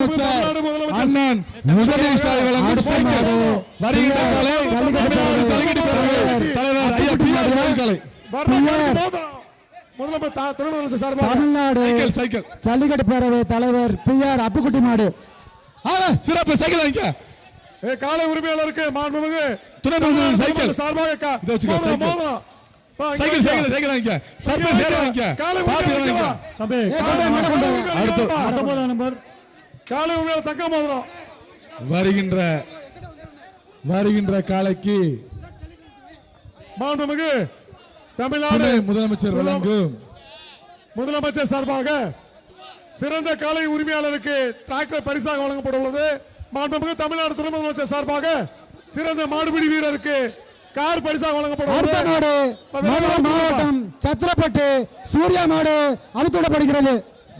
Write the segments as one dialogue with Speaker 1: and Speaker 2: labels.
Speaker 1: தமிழ்நாடு முதலமைச்சர் அண்ணன்
Speaker 2: ஜல்லிக்கட்டு
Speaker 1: தமிழ்நாடு
Speaker 2: பேரவை.
Speaker 1: தலைவர் பி ஆர்
Speaker 2: அப்புக்குட்டி மாடு.
Speaker 1: ஆ, சிறப்பு சைக்கிள்
Speaker 3: காலை உரிமையாளருக்கு மாண்புமிகு
Speaker 1: துணை சைக்கிள்.
Speaker 3: சார்பாக மோதிரம்,
Speaker 1: சைக்கிள். சைக்கிள்
Speaker 3: வாங்க.
Speaker 1: சைக்கிள் வாங்கிக்க. சர்பஸ் சேர வாங்கிக்க.
Speaker 3: காலை வா.
Speaker 4: தம்பி.
Speaker 1: அடுத்து.
Speaker 4: பத்தொன்பதாம் நம்பர்
Speaker 3: காலை உரிமையாளர் தங்க மோதிரம்
Speaker 1: வருகின்ற வருகின்ற காலைக்கு
Speaker 3: மாண்புமிகு தமிழ்நாடு
Speaker 1: முதலமைச்சர் வழங்கும்.
Speaker 3: முதலமைச்சர் சார்பாக சிறந்த காலை உரிமையாளருக்கு டிராக்டர் பரிசாக வழங்கப்பட உள்ளது மாண்புமிகு தமிழ்நாடு துணை முதலமைச்சர் சார்பாக சிறந்த மாடுபிடி வீரருக்கு கார் பரிசாக வழங்கப்பட
Speaker 2: அடுத்த
Speaker 3: உள்ளது
Speaker 2: மாடு மதுரை மாவட்டம் சத்திரப்பட்டு சூர்யா மாடு அழுத்தவிடப்படுகிறது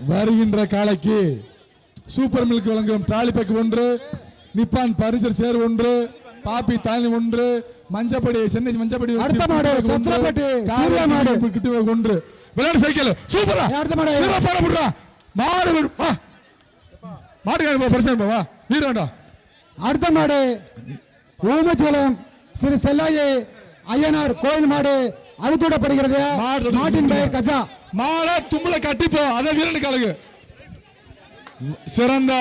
Speaker 1: வருகின்ற காலைக்கு சூப்பர் மில்க் வழங்கும் ட்ராலி பேக் ஒன்று நிப்பான் பரிசர் சேர் ஒன்று பாப்பி தாலி ஒன்று மஞ்சப்படி சென்னை மஞ்சப்படி
Speaker 2: அடுத்த மாடு, சத்திரப்பட்டி, சூர்யா மாடு.
Speaker 1: கிட்டு ஒன்று. விளையாடு சைக்கிள். சூப்பரா.
Speaker 2: அடுத்த மாடு.
Speaker 1: சிறப்பான புடுறா. மாடு விடு. வா. மாட்டுக்கார பிரச்சனை போ, வா. வீர வேண்டாம்.
Speaker 2: அடுத்த மாடு ஊமச்சோளம் ஸ்ரீ செல்லாயி ஐயனார் கோயில் மாடு அழுத்தவிடப்படுகிறது
Speaker 1: மாடு
Speaker 2: மாட்டின் பெயர் கஜா.
Speaker 1: மாலை தும்பல கட்டிப்போ அதை வீரனுக்கு அழகு. சிறந்த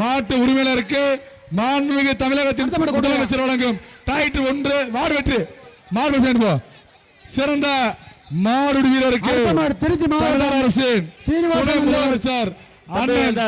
Speaker 1: மாட்டு உரிமையாளருக்கு மாண்புமிகு தமிழகத்தின். முதலமைச்சர் வழங்கும் டாக்டர் ஒன்று மாடு வெற்றி மாடு சேர்ந்து சிறந்த மாடு வீரருக்கு
Speaker 2: திருச்சி
Speaker 1: தமிழ்நாடு
Speaker 2: மாவட்டம்
Speaker 1: அரசின்
Speaker 2: சீனிவாசன்.
Speaker 1: முதலமைச்சர் அண்ணன்